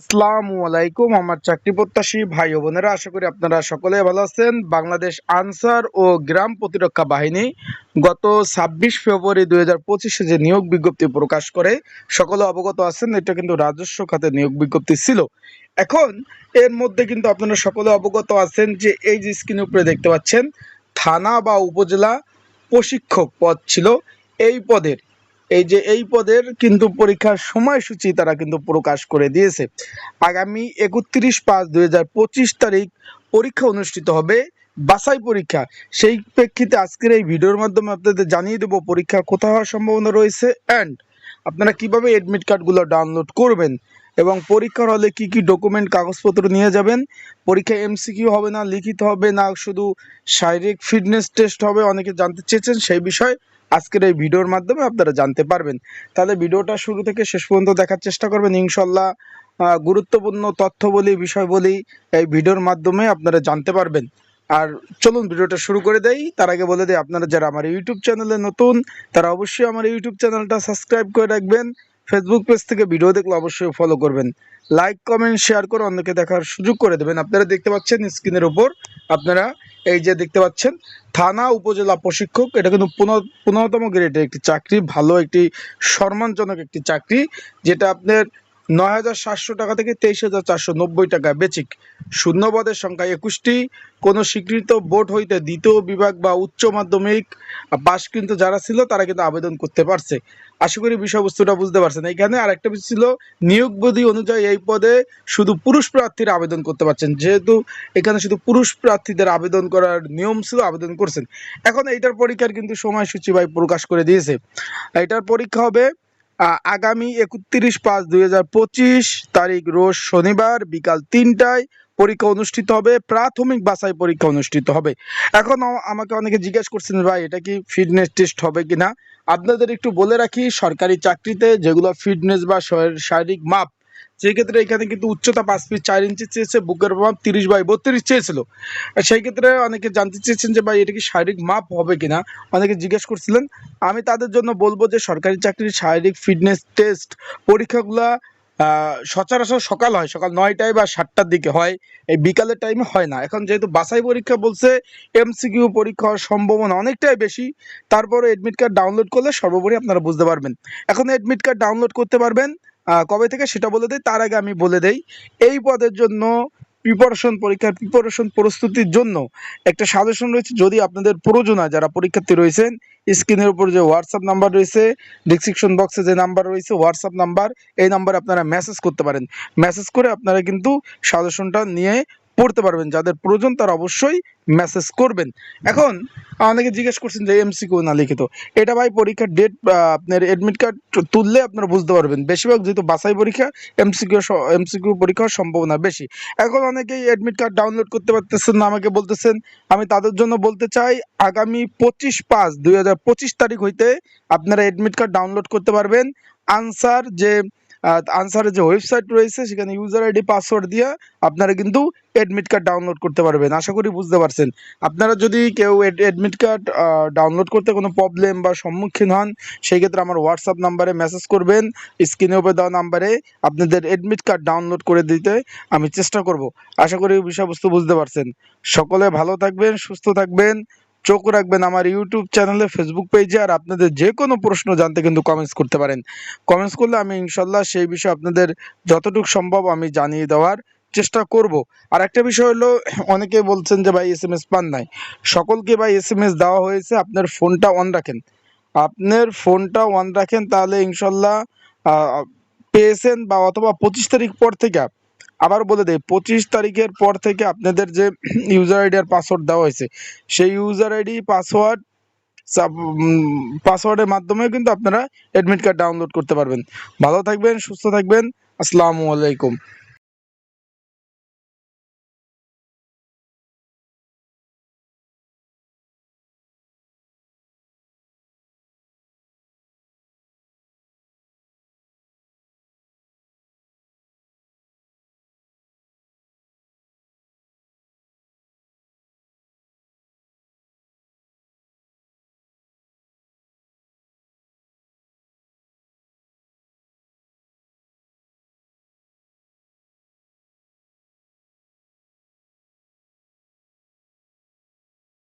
আসসালামু আলাইকুম, আমার চাকরি প্রত্যাশী ভাই বোনেরা, আশা করি আপনারা সকলে ভালো আছেন। বাংলাদেশ আনসার ও গ্রাম প্রতিরক্ষা বাহিনী গত ছাব্বিশ ফেব্রুয়ারি দুই হাজার পঁচিশে যে নিয়োগ বিজ্ঞপ্তি প্রকাশ করে, সকলে অবগত আছেন, এটা কিন্তু রাজস্ব খাতে নিয়োগ বিজ্ঞপ্তি ছিল। এখন এর মধ্যে কিন্তু আপনারা সকলে অবগত আছেন যে এই যে স্ক্রিনের উপরে দেখতে পাচ্ছেন, থানা বা উপজেলা প্রশিক্ষক পদ ছিল, এই পদের এই যে এই পদের কিন্তু পরীক্ষার সময়সূচি তারা কিন্তু প্রকাশ করে দিয়েছে। আগামী একত্রিশ পাঁচ দুই তারিখ পরীক্ষা অনুষ্ঠিত হবে, বাছাই পরীক্ষা। সেই প্রেক্ষিতে আজকের এই ভিডিওর মাধ্যমে আপনাদের জানিয়ে দেবো পরীক্ষা কোথাও হওয়ার সম্ভাবনা রয়েছে অ্যান্ড আপনারা কীভাবে এডমিট কার্ডগুলো ডাউনলোড করবেন এবং পরীক্ষার হলে কি কি ডকুমেন্ট কাগজপত্র নিয়ে যাবেন পরীক্ষা এমসিকিউ হবে না, লিখিত হবে না, শুধু শারীরিক ফিটনেস টেস্ট হবে, অনেকে জানতে চেয়েছেন সেই বিষয় আজকের এই ভিডিওর মাধ্যমে আপনারা জানতে পারবেন। তাহলে ভিডিওটা শুরু থেকে শেষ পর্যন্ত দেখার চেষ্টা করবেন। ইনশাল্লাহ গুরুত্বপূর্ণ তথ্য বলি বিষয় বলি এই ভিডিওর মাধ্যমে আপনারা জানতে পারবেন। আর চলুন ভিডিওটা শুরু করে দেই। তার আগে বলে দিই, আপনারা যারা আমার ইউটিউব চ্যানেলে নতুন, তারা অবশ্যই আমার ইউটিউব চ্যানেলটা সাবস্ক্রাইব করে রাখবেন। ফেসবুক পেজ থেকে ভিডিও দেখলে অবশ্যই ফলো করবেন। লাইক কমেন্ট শেয়ার করে অন্যকে দেখার সুযোগ করে দেবেন। আপনারা দেখতে পাচ্ছেন স্ক্রিনের উপর আপনারা এই যে দেখতে পাচ্ছেন, থানা উপজেলা প্রশিক্ষক, এটা কিন্তু পনেরো, পনেরোতম গ্রেডের একটি চাকরি, ভালো একটি, সম্মানজনক একটি চাকরি, যেটা আপনার নয় হাজার সাতশো টাকা থেকে তেইশ হাজার চারশো নব্বই টাকা বেচিক। শূন্য পদের সংখ্যা একুশটি। কোনো স্বীকৃত বোর্ড হইতে দ্বিতীয় বিভাগ বা উচ্চ মাধ্যমিক পাশ কিন্তু যারা ছিল, তারা কিন্তু আবেদন করতে পারছে। আশা করি বিষয়বস্তুটা বুঝতে পারছেন। এখানে আরেকটা বিষয় ছিল, নিয়োগ বিধি অনুযায়ী এই পদে শুধু পুরুষ প্রার্থীরা আবেদন করতে পারছেন। যেহেতু এখানে শুধু পুরুষ প্রার্থীদের আবেদন করার নিয়ম ছিল, আবেদন করছেন। এখন এইটার পরীক্ষার কিন্তু সময়সূচি ভাই প্রকাশ করে দিয়েছে। এটার পরীক্ষা হবে আগামী একত্রিশ পাঁচ দুই তারিখ রোজ শনিবার বিকাল তিনটায় পরীক্ষা অনুষ্ঠিত হবে, প্রাথমিক বাছাই পরীক্ষা অনুষ্ঠিত হবে। এখন আমাকে অনেকে জিজ্ঞেস করছেন, ভাই, এটা কি ফিটনেস টেস্ট হবে কিনা? আপনাদের একটু বলে রাখি, সরকারি চাকরিতে যেগুলো ফিটনেস বা শারীরিক মাপ সেই ক্ষেত্রে এখানে কিন্তু উচ্চতা পাঁচ ফিট চার ইঞ্চি চেয়েছে, বুকের মাপ তিরিশ বাই বত্রিশ চেয়েছিল। সেই ক্ষেত্রে অনেকে জানতে চেয়েছেন যে ভাই, এটা কি শারীরিক মাপ হবে কিনা? অনেকে জিজ্ঞেস করছিলেন। আমি তাদের জন্য বলব যে সরকারি চাকরির শারীরিক ফিটনেস টেস্ট পরীক্ষাগুলা সচরাচর সকাল হয়, সকাল নয়টায় বা সাতটার দিকে হয়। এই বিকালের টাইমে হয় না। এখন যেহেতু বাছাই পরীক্ষা বলছে এমসিকিউ পরীক্ষা হওয়ার সম্ভাবনা অনেকটাই বেশি। তারপরে এডমিট কার্ড ডাউনলোড করলে সর্বোপরি আপনারা বুঝতে পারবেন। এখন অ্যাডমিট কার্ড ডাউনলোড করতে পারবেন। কবে থেকে সেটা বলে দেই? তার আগে আমি বলে দেই, এই পদের জন্য প্রিপারেশন পরীক্ষার প্রিপারেশন প্রস্তুতির জন্য একটা সাজেশন রয়েছে। যদি আপনাদের প্রয়োজন হয়, যারা পরীক্ষার্থী রয়েছেন স্ক্রিনের উপর যে হোয়াটসঅ্যাপ নাম্বার রয়েছে ডিসক্রিপশন বক্সে যে নাম্বার রয়েছে হোয়াটসঅ্যাপ নাম্বার এই নাম্বারে আপনারা মেসেজ করতে পারেন। মেসেজ করে আপনারা কিন্তু সাজেশনটা নিয়ে পড়তে পারবেন, যাদের প্রয়োজন তারা অবশ্যই মেসেজ করবেন। এখন অনেকে জিজ্ঞেস করছেন যে এমসিকিউ না লিখিত। এটা ভাই পরীক্ষার ডেট আপনার অ্যাডমিট কার্ড তুললে আপনারা বুঝতে পারবেন। বেশিরভাগ যেহেতু বাসাই পরীক্ষা এমসিকিউ এমসিকিউ পরীক্ষার সম্ভাবনা বেশি। এখন অনেকেই অ্যাডমিট কার্ড ডাউনলোড করতে পারতেছেন না, আমাকে বলতেছেন, আমি তাদের জন্য বলতে চাই, আগামী পঁচিশ পাঁচ দুই তারিখ হইতে আপনারা অ্যাডমিট কার্ড ডাউনলোড করতে পারবেন। আনসার যে আনসারের যে ওয়েবসাইট রয়েছে, সেখানে ইউজার আইডি পাসওয়ার্ড দিয়ে আপনারা কিন্তু এডমিট কার্ড ডাউনলোড করতে পারবেন। আশা করি বুঝতে পারছেন। আপনারা যদি কেউ এডমিট কার্ড ডাউনলোড করতে কোনো প্রবলেম বা সম্মুখীন হন সেই ক্ষেত্রে আমার হোয়াটসঅ্যাপ নাম্বারে মেসেজ করবেন। স্ক্রিনে উপরে দেওয়া নাম্বারে আপনাদের এডমিট কার্ড ডাউনলোড করে দিতে আমি চেষ্টা করব। আশা করি বিষয়বস্তু বুঝতে পারছেন। সকলে ভালো থাকবেন, সুস্থ থাকবেন। চোখ রাখবেন আমার ইউটিউব চ্যানেলে ফেসবুক পেজে আর আপনাদের যে কোনো প্রশ্ন জানতে কিন্তু কমেন্টস করতে পারেন। কমেন্টস করলে আমি ইনশাল্লাহ সেই বিষয়ে আপনাদের যতটুকু সম্ভব আমি জানিয়ে দেওয়ার চেষ্টা করব। আর একটা বিষয় হলো অনেকে বলছেন যে ভাই এস এম এস পান নাই। সকলকে ভাই এস এম এস দেওয়া হয়েছে, আপনার ফোনটা অন রাখেন। আপনার ফোনটা অন রাখেন, তাহলে ইনশাল্লাহ পেয়েছেন বা অথবা পঁচিশ তারিখ পর থেকে আবার বলে দেয় পঁচিশ তারিখের পর থেকে আপনাদের যে ইউজার আইডি আর পাসওয়ার্ড দেওয়া হয়েছে, সেই ইউজার আইডি পাসওয়ার্ড পাসওয়ার্ডের মাধ্যমে কিন্তু আপনারা অ্যাডমিট কার্ড ডাউনলোড করতে পারবেন। ভালো থাকবেন, সুস্থ থাকবেন, আসসালামু আলাইকুম।